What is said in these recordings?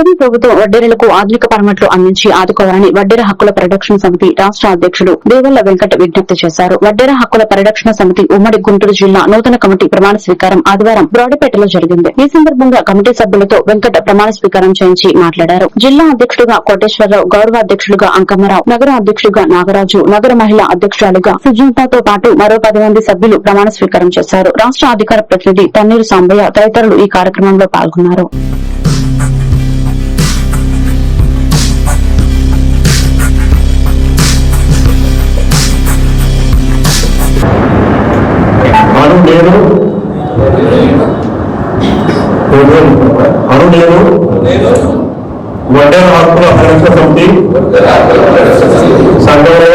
కూటమి ప్రభుత్వం వడ్డేరులకు ఆధునిక పరమట్లు అందించి ఆదుకోవాలని వడ్డేర హక్కుల పరిరక్షణ సమితి రాష్ట అధ్యకుడు దేవల్ల వెంకట విజ్ఞప్తి చేశారు. వడ్డేర హక్కుల పరిరక్షణ సమితి ఉమ్మడి గుంటూరు జిల్లా నూతన కమిటీ ప్రమాణ స్వీకారం ఆదివారం బ్రాడపేటలో జరిగింది. ఈ సందర్భంగా కమిటీ సభ్యులతో వెంకట ప్రమాణ స్వీకారం చేయించి మాట్లాడారు. జిల్లా అధ్యక్షుడుగా కోటేశ్వరరావు గౌరవ అధ్యక్షులుగా అంకమ్మరావు నగర అధ్యక్షుడుగా నాగరాజు నగర మహిళా అధ్యక్షురాలుగా సుజాతతో పాటు మరో పది మంది సభ్యులు ప్రమాణ స్వీకారం చేశారు. రాష్ట అధికార ప్రతినిధి తన్నీరు సాంబయ్య తదితరులు ఈ కార్యక్రమంలో పాల్గొన్నారు. అను నేను అను నేను వడ్డేర హక్కుల పరిరక్షణ సమితి? సంఘంలో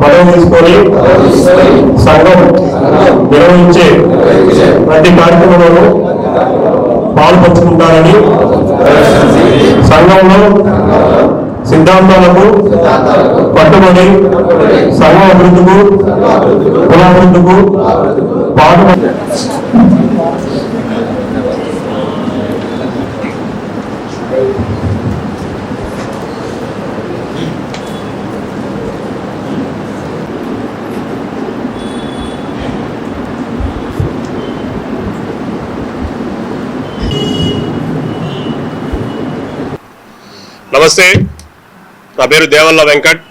పదవి తీసుకొని? సంఘం నిర్వహించే ప్రతి కార్యక్రమంలోనూ పాల్పంచుకుంటానని సంఘంలో సిద్ధాంతాలకు పట్టుబడి సంఘం అభివృద్ధికు కులాభివృద్ధికు పాడు నమస్తే. నా పేరు దేవల్ల వెంకట్.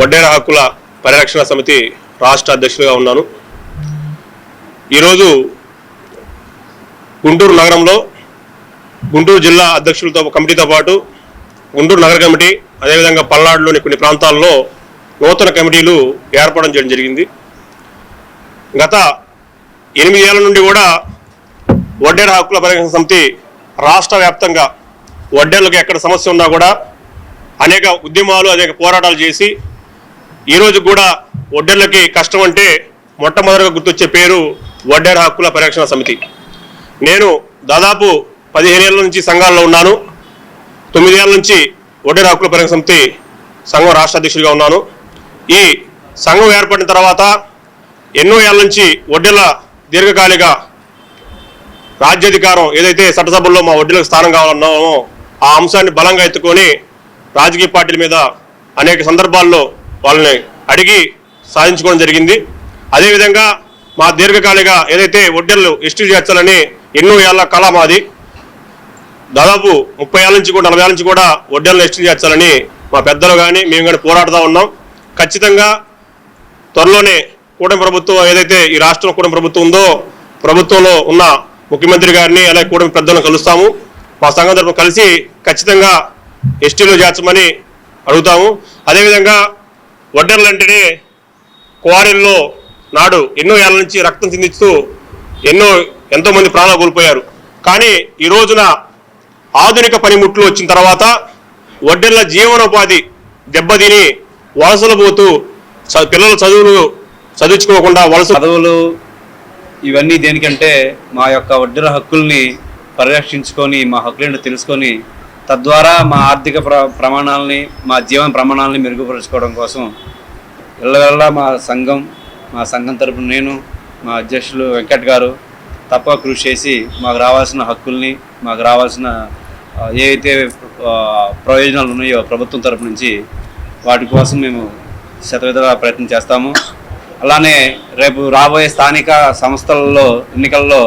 వడ్డేర హక్కుల పరిరక్షణ సమితి రాష్ట్ర అధ్యక్షుడిగా ఉన్నాను. ఈరోజు గుంటూరు నగరంలో గుంటూరు జిల్లా అధ్యక్షులతో కమిటీతో పాటు గుంటూరు నగర కమిటీ అదేవిధంగా పల్నాడులోని కొన్ని ప్రాంతాల్లో నూతన కమిటీలు ఏర్పడడం చేయడం జరిగింది. గత ఎనిమిది ఏళ్ళ నుండి కూడా వడ్డేర హక్కుల పరిరక్షణ సమితి రాష్ట్ర వ్యాప్తంగా వడ్డేర్లకు ఎక్కడ సమస్య ఉన్నా కూడా అనేక ఉద్యమాలు అనేక పోరాటాలు చేసి ఈరోజు కూడా వడ్డేర్లకి కష్టం అంటే మొట్టమొదటిగా గుర్తొచ్చే పేరు వడ్డేర హక్కుల పరిరక్షణ సమితి. నేను దాదాపు పదిహేనేళ్ళ నుంచి సంఘాల్లో ఉన్నాను. తొమ్మిదేళ్ళ నుంచి వడ్డేర హక్కుల పరిరక్షణ సమితి సంఘం రాష్ట్ర అధ్యక్షుడిగా ఉన్నాను. ఈ సంఘం ఏర్పడిన తర్వాత ఎన్నో ఏళ్ళ నుంచి వడ్డీల దీర్ఘకాలిక రాజ్యాధికారం ఏదైతే చట్టసభల్లో మా వడ్డీలకు స్థానం కావాలన్నామో ఆ అంశాన్ని బలంగా ఎత్తుకొని రాజకీయ పార్టీల మీద అనేక సందర్భాల్లో వాళ్ళని అడిగి సాధించుకోవడం జరిగింది. అదేవిధంగా మా దీర్ఘకాలిక ఏదైతే వడ్డీలు ఎస్టీ చేర్చాలని ఎన్నో ఏళ్ళ కళ మాది. దాదాపు ముప్పై ఏళ్ళ నుంచి కూడా నలభై ఏళ్ళ నుంచి కూడా వడ్డీలను ఎస్టీ చేర్చాలని మా పెద్దలు కానీ మేము కానీ పోరాడుతూ ఉన్నాం. ఖచ్చితంగా త్వరలోనే కూటమి ప్రభుత్వం ఏదైతే ఈ రాష్ట్రంలో కూటమి ప్రభుత్వం ఉందో ప్రభుత్వంలో ఉన్న ముఖ్యమంత్రి గారిని అలాగే కూటమి పెద్దలను కలుస్తాము. మా సంఘం తరపున కలిసి ఖచ్చితంగా ఎస్టీలో చేర్చమని అడుగుతాము. అదేవిధంగా వడ్డర్లు అంటేనే క్వారీల్లో నాడు ఎన్నో ఏళ్ళ నుంచి రక్తం చిందిస్తూ ఎన్నో ఎంతో మంది ప్రాణాలు కోల్పోయారు. కానీ ఈ రోజున ఆధునిక పనిముట్లు వచ్చిన తర్వాత వడ్డెళ్ళ జీవనోపాధి దెబ్బతిని వలసలు పోతూ పిల్లల చదువులు చదివించుకోకుండా వలస చదువులు ఇవన్నీ దేనికంటే మా యొక్క వడ్డీల హక్కుల్ని పరిరక్షించుకొని మా హక్కులను తెలుసుకొని తద్వారా మా ఆర్థిక ప్ర ప్రమాణాలని మా జీవన ప్రమాణాలని మెరుగుపరుచుకోవడం కోసం ఇళ్ళ మా సంఘం మా సంఘం తరపున నేను మా అధ్యక్షులు వెంకట్ గారు తప్ప కృషి చేసి మాకు రావాల్సిన హక్కుల్ని మాకు రావాల్సిన ఏవైతే ప్రయోజనాలు ఉన్నాయో ప్రభుత్వం తరపు నుంచి వాటి కోసం మేము శతవిధ ప్రయత్నం చేస్తాము. అలానే రేపు రాబోయే స్థానిక సంస్థలలో ఎన్నికల్లో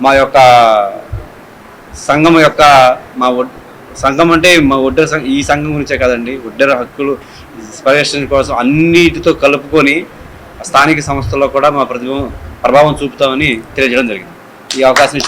మా యొక్క సంఘం యొక్క మా సంఘం అంటే మా ఒడ్డర సంఘం ఈ సంఘం గురించే కదండి ఒడ్డర హక్కులు పరిరక్షణ కోసం అన్నిటితో కలుపుకొని స్థానిక సంస్థల్లో కూడా మా ప్రతిభ ప్రభావం చూపుతామని తెలియజేయడం జరిగింది. ఈ అవకాశం